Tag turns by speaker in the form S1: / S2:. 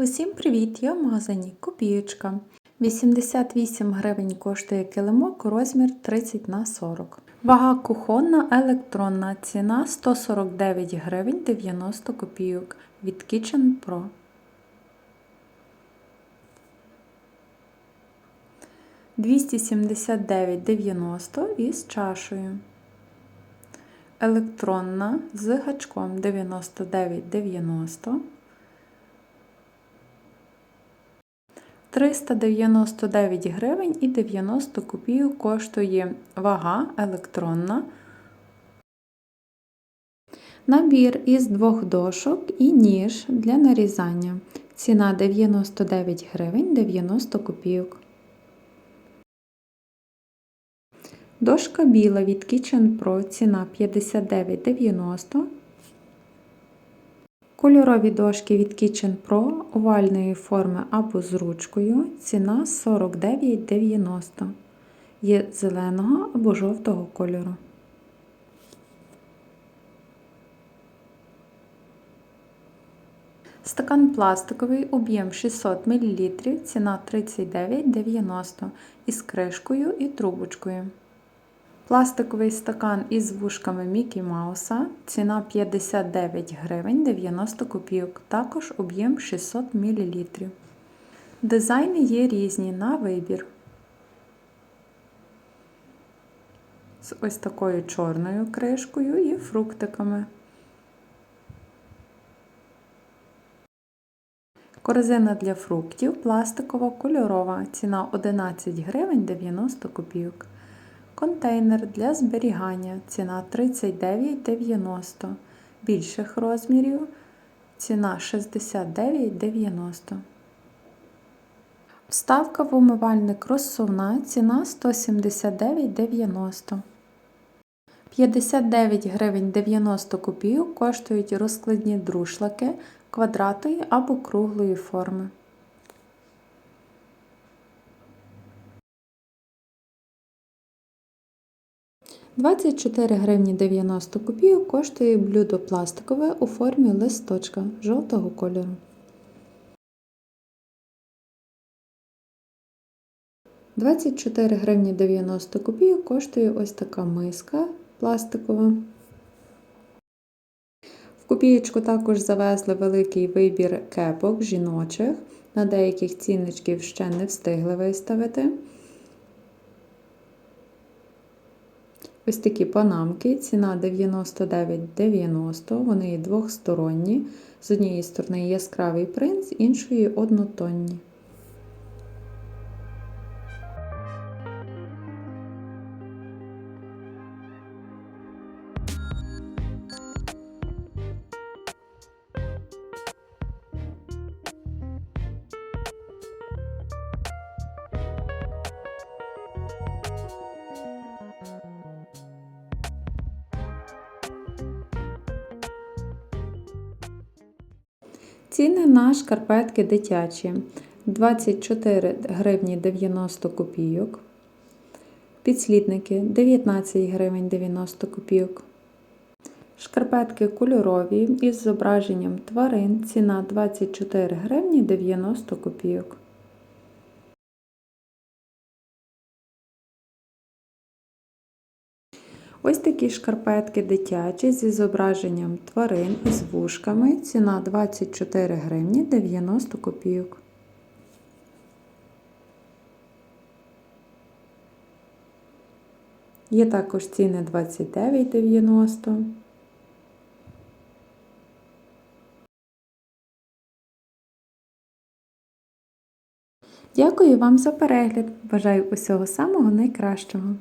S1: Усім привіт! Я в магазині Копієчка. 88 гривень коштує килимок розмір 30 на 40. Вага кухонна електронна. Ціна 149 гривень 90 копійок від Kitchen Pro. «279,90 із чашею. Електронна з гачком 99,90 399 гривень і 90 копійок коштує вага електронна. Набір із двох дошок і ніж для нарізання. Ціна 99 гривень 90 копійок. Дошка біла від Kitchen Pro ціна 59,90 Кольорові дошки від Kitchen Pro овальної форми або з ручкою. Ціна 49,90 Є зеленого або жовтого кольору. Стакан пластиковий, об'єм 600 мл, ціна 39,90 із кришкою і трубочкою. Пластиковий стакан із вушками Мікі Мауса. Ціна 59 гривень 90 копійок, також об'єм 600 мл. Дизайни є різні на вибір. З ось такою чорною кришкою і фруктиками. Корзина для фруктів пластикова кольорова. Ціна 11 гривень 90 копійок. Контейнер для зберігання. Ціна 39,90. Більших розмірів. Ціна 69,90. Вставка в умивальник розсувна. Ціна 179,90. 59 гривень 90 копійок коштують розкладні друшлаки квадратної або круглої форми. 24 гривні 90 копійок коштує блюдо пластикове у формі листочка жовтого кольору. Двадцять чотири гривні 90 копійок коштує ось така миска пластикова. В копієчку також завезли великий вибір кепок жіночих. На деяких ціночків ще не встигли виставити. Ось такі панамки, ціна 99,90, вони двохсторонні. З однієї сторони яскравий принт, з іншої однотонні. Ціни на шкарпетки дитячі 24 гривні 90 копійок. Підслідники 19 гривень 90 копійок. Шкарпетки кольорові із зображенням тварин. Ціна 24 гривні 90 копійок. Ось такі шкарпетки дитячі зі зображенням тварин із вушками. Ціна 24 гривні 90 копійок. Є також ціни 29,90. Дякую вам за перегляд. Бажаю усього самого найкращого.